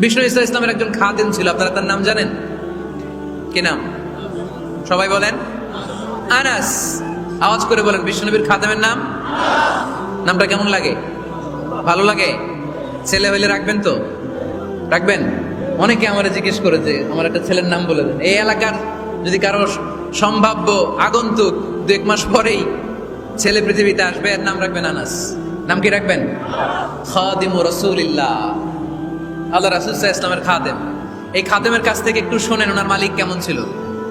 বিষ্ণু ইসা ইসলামের একজন খাদেম ছিল, আপনারা তার নাম জানেন? কি নাম? সবাই বলেন? আনাস। আওয়াজ করে বলেন বিষ্ণুনবীর খাদেমের নাম? নামটা কেমন লাগে? ভালো লাগে? ছেলে হইলে রাখবেন তো? রাখবেন? অনেকে আমার জিজ্ঞেস করেছে আমার একটা ছেলের নাম বলে দেন। এই এলাকার যদি কারও সম্ভাব্য আগন্তুক দু এক মাস পরেই ছেলে পৃথিবীতে আসবে, এর নাম রাখবেন আনাস। নাম কি রাখবেন? খাদিমু রসুলিল্লাহ। আল্লাহ রাসুল সাহা ইসলামের খাদেম। এই খাদেমের কাছ থেকে একটু শোনেন ওনার মালিক কেমন ছিল।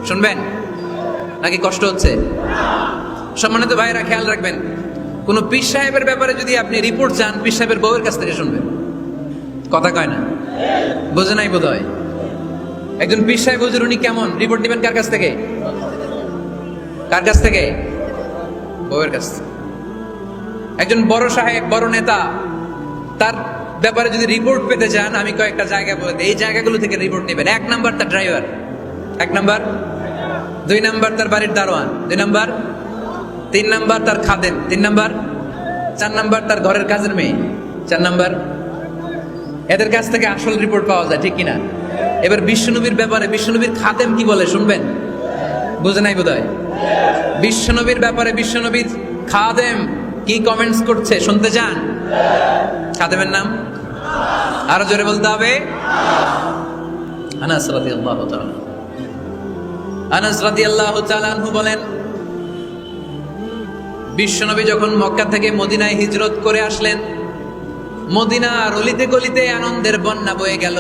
শুনবেন? নাকি কষ্ট হচ্ছে? সম্মানিত ভাইরা খেয়াল রাখবেন, কোন পীর সাহেবের ব্যাপারে যদি আপনি রিপোর্ট চান, পীর সাহেবের বউয়ের কাছ থেকে শুনবেন। কথা কয় না? বোঝে নাই বোধ হয় একজন পীর সাহেব, হুজুর, উনি কেমন? রিপোর্ট নেবেন কার কাছ থেকে? কার কাছ থেকে? বউয়ের কাছ থেকে। একজন বড় সাহেব, বড় নেতা, তার ব্যাপারে যদি রিপোর্ট পেতে চান, আমি কয়েকটা জায়গা বলে দিই। এই জায়গাগুলো থেকে রিপোর্ট নেবেন। এক নাম্বার তার ড্রাইভার এক নাম্বার। দুই নাম্বার তার বাড়ির দারোয়ান। দুই নাম্বার। তিন নাম্বার তার খাদেম। তিন নাম্বার। চার নাম্বার তার ঘরের কাজের মেয়ে। চার নাম্বার। এদের কাছ থেকে আসল রিপোর্ট পাওয়া যায়, ঠিক কিনা? এবার বিশ্বনবীর ব্যাপারে, বিশ্বনবীর খাদেম কি বলে, শুনবেন? বুঝে নাই বোধ হয় বিশ্বনবীর ব্যাপারে বিশ্বনবীর খাদেম কি কমেন্টস করছে, শুনতে চান? খাদেমের নাম? আরও জোরে বলতে হবে। আনাস রাদিয়াল্লাহু তাআলা। আনাস তাআলা আনহু বলেন, বিশ্বনবী যখন মক্কা থেকে মদিনায় হিজরত করে আসলেন, মদিনার অলিতে গলিতে আনন্দের বন্যা বয়ে গেল।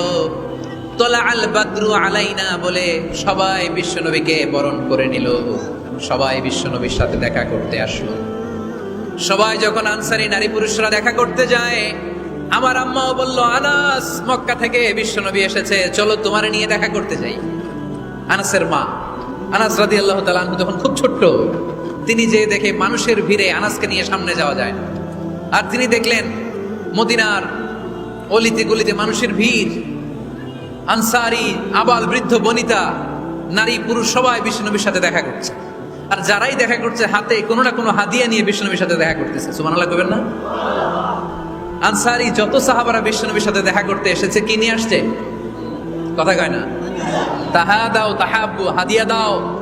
তোলা আল বাদ্রু আলাইনা বলে সবাই বিশ্বনবীকে বরণ করে নিল। সবাই বিশ্বনবীর সাথে দেখা করতে আসলো। সবাই যখন আনসারি নারী পুরুষরা দেখা করতে যায় আমার আম্মাও বলল, আনাস, মক্কা থেকে বিশ্বনবী এসেছে, চলো তোমারে নিয়ে দেখা করতে যাই। আনাসের মা, আনাস রাদি আল্লাহ তালু তখন খুব ছোট্ট, তিনি যে দেখে মানুষের ভিড়ে আনাসকে নিয়ে সামনে যাওয়া যায় না। আর তিনি দেখলেন মদিনার অলিতে গলিতে মানুষের ভিড়, আনসারি, আবাল বৃদ্ধ, বনিতা, নারী, পুরুষ সবাই বিষ্ণুনবীর সাথে দেখা করছে। আর যারাই দেখা করছে, হাতে কোনো না কোনো হাদিয়া নিয়ে বিষ্ণুনবীর সাথে দেখা করতেছে। সুবহানাল্লাহ কবেন না? আনসারি যত সাহাবারা বিষ্ণুনবীর সাথে দেখা করতে এসেছে, কি নিয়ে আসছে? কথা কয় না। তাহা দাও, তাহাব্বু, হাদিয়া দাও।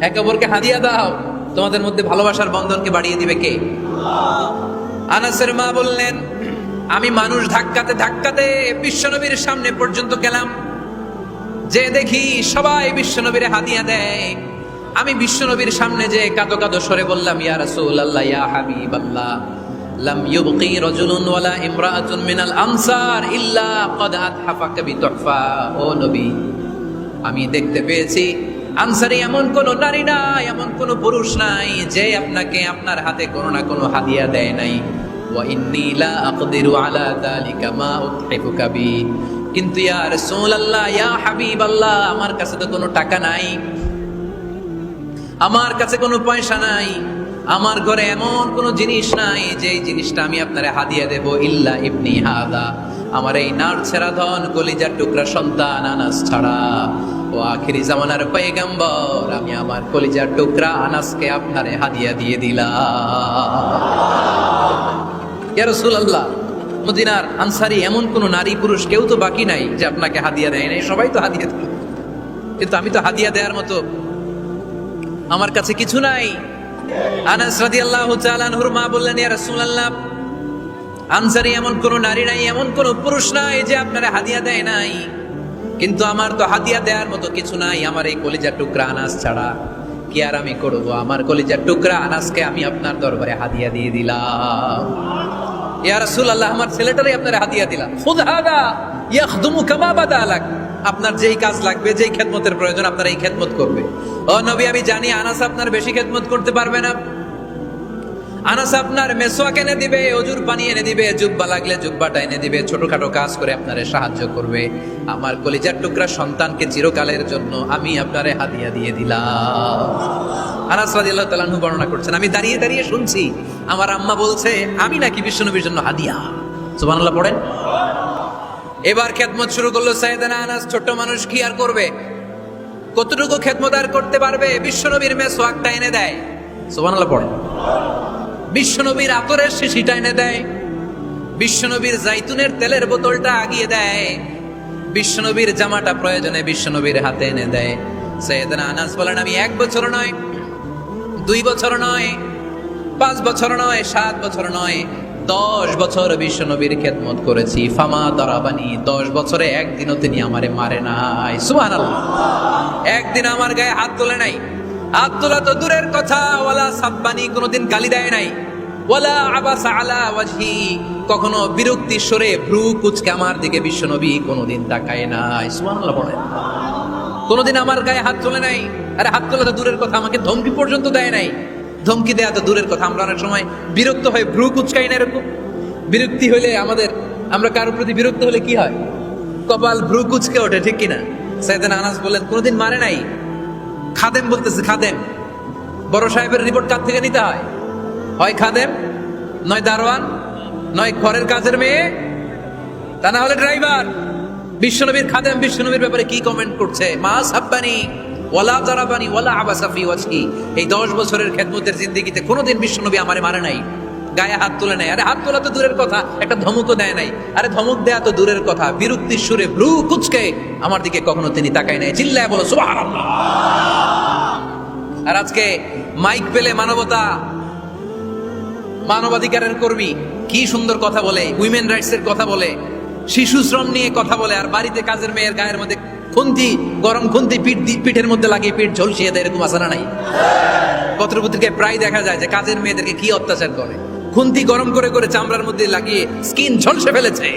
একে অপরকে হাদিয়া দাও। তোমাদের মধ্যে ভালোবাসার বন্ধনকে বাড়িয়ে দিবে কে? আনাসের মা বললেন, আমি মানুষ ধাক্কাতে ধাক্কাতে বিশ্বনবীর সামনে পর্যন্ত গেলাম। যে দেখি সবাই বিশ্বনবীরে হাদিয়া দেয়। আমি বিশ্বনবীর সামনে যে কাঁদো কাঁদো সরে বললাম, ইয়া রাসূলুল্লাহ, ইয়া হাবিবাল্লাহ। লাম ইউবকি রাজুলুন ওয়ালা ইমরাআতুন মিনাল আনসার ইল্লা ক্বাদ আতহাফাকা বিতুহফা। ও নবী, আমি দেখতে পেয়েছি, আনসারি এমন কোন নারী নাই, এমন কোন পুরুষ নাই, যে আপনাকে আপনার হাতে কোনো না কোনো হাদিয়া দেয় নাই। কিন্তু ইয়া আমার কাছে তো কোনো টাকা নাই, আমার কাছে কোনো পয়সা নাই। আমার ঘরে এমন কোনো জিনিস নাই যে জিনিসটা আমি আপনারে হাদিয়া দেব, ইল্লা ইবনি হাদা। আমার এই নার ছেড়া ধন, কলিজার টুকরা সন্তান আনাস ছাড়া। ও আখিরি জামানার পয়গম্বর, আমি আমার কলিজার টুকরা আনাসকে আপনারে হাদিয়া দিয়ে দিলাম। রাসূলুল্লাহ, মদিনার আনসারি এমন কোন নারী পুরুষ কেউ তো বাকি নাই যে আপনাকে হাদিয়া দেয় নাই, সবাই তো হাদিয়া দিল কিন্তু আমি তো হাদিয়া দেওয়ার মতো আমার কাছে কিছু নাই। আনাস রাদিয়াল্লাহু তাআলা আনহুর মা বললেন, ইয়া রাসূলুল্লাহ, আনসারি এমন কোন নারী নাই, এমন কোন পুরুষ নাই যে আপনারা হাদিয়া দেয় নাই। কিন্তু আমার তো হাদিয়া দেওয়ার মতো কিছু নাই, আমার এই কলিজার টুকরা আনাস ছাড়া কি আর আমি করব? আমার কলিজার টুকরা আনাসকে আমি আপনার দরবারে হাদিয়া দিয়ে দিলাম। ইয়া রাসূলুল্লাহ, আমার ছেলেটারই আপনার হাদিয়া দিলাম। খুদ হাদা ইয়াখদুমু কামা বাদা লাক। আপনার যেই কাজ লাগবে, যেই খেদমতের প্রয়োজন আপনার এই খেদমত করবে। ও নবী, আমি জানি আনাস আপনার বেশি খেদমত করতে পারবে না। আনাস আপনার মেসোয়াক এনে দিবে, অজুর পানি এনে দিবে, জুব্বা লাগলে জুব্বাটা এনে দিবে, ছোটখাটো কাজ করে আপনারে সাহায্য করবে। আমার কলিজার টুকরা সন্তানকে চিরকালের জন্য আমি আপনারে হাদিয়া দিয়ে দিলাম। আনাস রাদিয়াল্লাহু তাআলা আনহু বর্ণনা করছেন, আমি দাঁড়িয়ে দাঁড়িয়ে শুনছি, আমার আম্মা বলছে, আমি নাকি বিশ্বনবীর জন্য হাদিয়া। সুবহানাল্লাহ, পড়েন। এবার খেদমত শুরু করল সাইয়েদানা আনাস, ছোট্ট মানুষ কি আর করবে? কতটুকু খেদমত আর করতে পারবে? বিশ্বনবীর মেসোয়াকটা এনে দেয়। সুবহানাল্লাহ পড়েন বিশ্বনবীর আতরের শিশিটা এনে দেয়। বিশ্বনবীর জাইতুনের তেলের বোতলটা আগিয়ে দেয়। বিশ্বনবীর জামাটা প্রয়োজনে বিশ্বনবীর হাতে এনে দেয়। সৈয়দনা আনাস বলেন, আমি এক বছর নয়, দুই বছর নয়, পাঁচ বছর নয়, সাত বছর নয় দশ বছর বিশ্বনবীর খেদমত করেছি। ফামা তরাবানি, দশ বছরে একদিনও তিনি আমারে মারে নাই। সুহান একদিন আমার গায়ে হাত তোলে নাই। হাত তোলা তো দূরের কথা। ওয়ালা সাব্বানি কোনোদিন গালি দেয় নাই। ওয়ালা আবাসা আলা ওয়াজহি। কখনো বিরক্তি সরে ভ্রু কুচকে আমার দিকে বিশ্বনবী কোনোদিন তাকায় নাই। সুবহানাল্লাহ বলেন। কোনোদিন আমার গায়ে হাত তোলে নাই। আরে হাত তোলা তো দূরের কথা। আমাকে ধমকি পর্যন্ত দেয় নাই। ধমকি দেয়া তো দূরের কথা। আমরা অনেক সময় বিরক্ত হয়ে ভ্রু কুচকাই না এরকম। বিরক্তি হলে আমাদের, আমরা কারোর প্রতি বিরক্ত হলে কি হয়? কপাল ভ্রু কুচকে ওঠে, ঠিক কিনা? সাইদান আনাস বললেন, কোনোদিন মারে নাই। খাদেম বলতেছে, খাদেম। বড় সাহেবের রিপোর্ট কার থেকে নিতে হয়? হয় খাদেম, নয় দারোয়ান, নয় ঘরের কাজের মেয়ে, তা না হলে ড্রাইভার বিশ্বনবীর খাদেম, বিশ্বনবীর ব্যাপারে কি কমেন্ট করছে? মা সাব্বানি। ওয়ালা জারাবানি ওয়ালা আবাসাফি ওয়াজহি। এই 10 বছরের খেদমতের জিন্দেগিতে কোনোদিন বিশ্বনবী আমারে মারে নাই। গায়ে হাত তুলে নাই। আরে হাত তোলা তো দূরের কথা, একটা ধমকও দেয় নাই। আরে ধমক দেয়া তো দূরের কথা। বিরক্তির সুরে ভ্রু কুচকে আমার দিকে কখনো তিনি তাকায় নাই। চিল্লায় বলো আর আজকে মাইক পেলে মানবতা, মানবাধিকারের কর্মী কি সুন্দর কথা বলে উইমেন রাইটস এর কথা বলে, শিশু শ্রম নিয়ে কথা বলে, আর বাড়িতে কাজের মেয়ের গায়ের মধ্যে খুন্তি, গরম খুন্তি পিঠ পিঠের মধ্যে লাগিয়ে পিঠ ঝলসিয়ে দেয়, এরকম আসানা নাই? পত্রপত্রিকায় প্রায় দেখা যায় যে কাজের মেয়েদেরকে কি অত্যাচার করে? খুন্তি গরম করে করে চামড়ার মধ্যে লাগিয়ে স্কিন ঝলসে ফেলেছে।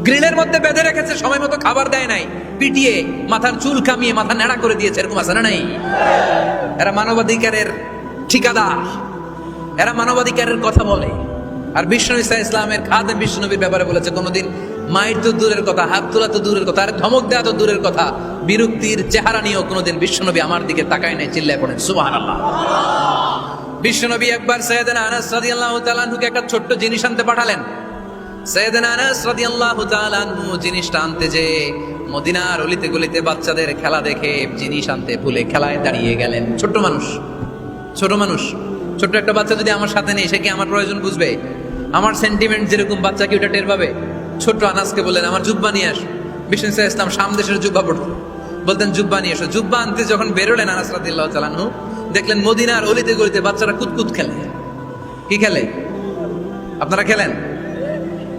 গ্রিলের মধ্যে বেঁধে রেখেছে, সময় মতো খাবার দেয় নাই। পিটিয়ে, মাথার চুল কামিয়ে মাথা নেড়া করে দিয়েছে, এরকম আসানা নাই? এরা মানবাধিকারের ঠিকাদার। এরা মানবাধিকারের কথা বলে। আর বিষ্ণু ইসা ইসলামের খাদেম বিষ্ণুনবীর ব্যাপারে বলেছে, কোনোদিন মায়ের তো দূরের কথা, হাত তোলা তো দূরের কথা, আর ধমক দেওয়া তো দূরের কথা। বিরক্তির চেহারা নিয়েও কোনোদিন বিশ্বনবী আমার দিকে তাকায় নাই, চিল্লায় পড়েন। সুবহানাল্লাহ। বিশ্বনবী একবার সৈয়দনা আনাস রাদিয়াল্লাহু তাআলা আনহুকে একটা ছোট্ট জিনিস আনতে পাঠালেন। সৈয়দনা আনাস রাদিয়াল্লাহু তাআলা জিনিসটা আনতে যে মদিনার অলিতে গলিতে বাচ্চাদের খেলা দেখে জিনিস আনতে ভুলে খেলায় দাঁড়িয়ে গেলেন। ছোট্ট মানুষ, ছোট মানুষ। ছোট্ট একটা বাচ্চা যদি আমার সাথে নেই, সে কি আমার প্রয়োজন বুঝবে? আমার সেন্টিমেন্ট যেরকম বাচ্চা কি ওটা টের পাবে? ছোট্ট আনাসকে বললেন, আমার জুব্বা নিয়ে আস। বিষ্ণু ইসলাম শাম দেশের জুব্বা পড়তো। বলতেন, জুব্বা নিয়ে এসো। জুব্বা আনতে যখন বেরোলেন আনাস রাদিল্লাহ চালানহু দেখলেন মদিনার অলিতে গলিতে বাচ্চারা কুতকুত খেলে। কি খেলে? আপনারা খেলেন?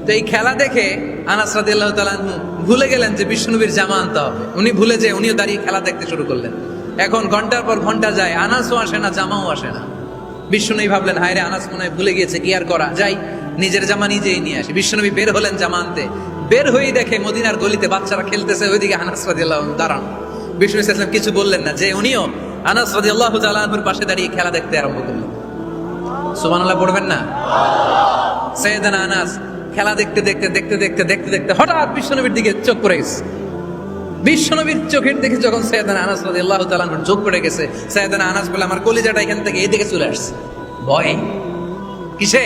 তো এই খেলা দেখে আনাস রাদিয়াল্লাহু তাআলা আনহু ভুলে গেলেন যে বিষ্ণুবীর জামা আনতে হবে। উনি ভুলে যে উনিও দাঁড়িয়ে খেলা দেখতে শুরু করলেন। এখন ঘণ্টার পর ঘণ্টা যায়, আনাসও আসে না, জামাও আসে না। বিষ্ণুনবী ভাবলেন হায় রে আনাস মনে ভুলে গিয়েছে, কি আর করা? যাই নিজের জামা নিজেই নিয়ে আসে। বিষ্ণুনবী বের হলেন জামা আনতে বের হয়েই দেখে মদিনার গলিতে বাচ্চারা খেলতেছে, ওইদিকে আনাস রাদিয়াল্লাহু আনহু, দাঁড়ান। বিষ্ণু ইসলাম কিছু বললেন না, যে উনিও আনাস রাদিয়াল্লাহু তাআলা আনহুর পাশে দাঁড়িয়ে খেলা দেখতে আরম্ভ করলেন। সুবহানাল্লাহ, পড়বেন না? সৈয়দানা আনাস খেলা দেখতে দেখতে দেখতে দেখতে দেখতে দেখতে হঠাৎ বিশ্বনবীর দিকে চোখ পড়ে গেছে। বিশ্বনবীর চোখের দিকে যখন সৈয়দানা আনাস রাদিয়াল্লাহু তাআলার চোখ পড়ে গেছে সৈয়দানা আনাস বলে, আমার কলিজাটা এখান থেকে এই দিকে চলে আসছে। ভয়? কিসে?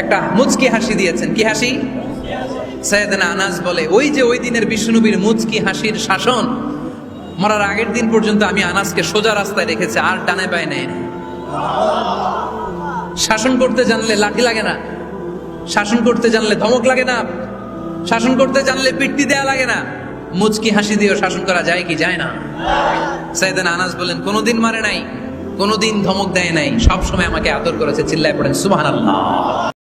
একটা মুচকি হাসি দিয়েছেন। কি হাসি? সৈয়দনা আনাস বলে, ওই যে ওই দিনের বিষ্ণুনবীর মুচকি হাসির শাসন, মরার আগের দিন পর্যন্ত আমি আনাসকে সোজা রাস্তায় রেখেছি, আর ডানে পায় নেয় শাসন করতে জানলে লাঠি লাগে না, শাসন করতে জানলে ধমক লাগে না, শাসন করতে জানলে পিট্টি দেয়া লাগে না। মুচকি হাসি দিয়েও শাসন করা যায় কি যায় না। সাইদান আনাস বলেন, কোনোদিন মারে নাই, কোনোদিন ধমক দেয় নাই সব সময় আমাকে আদর করেছে, চিল্লায় পড়েন, সুবহানাল্লাহ।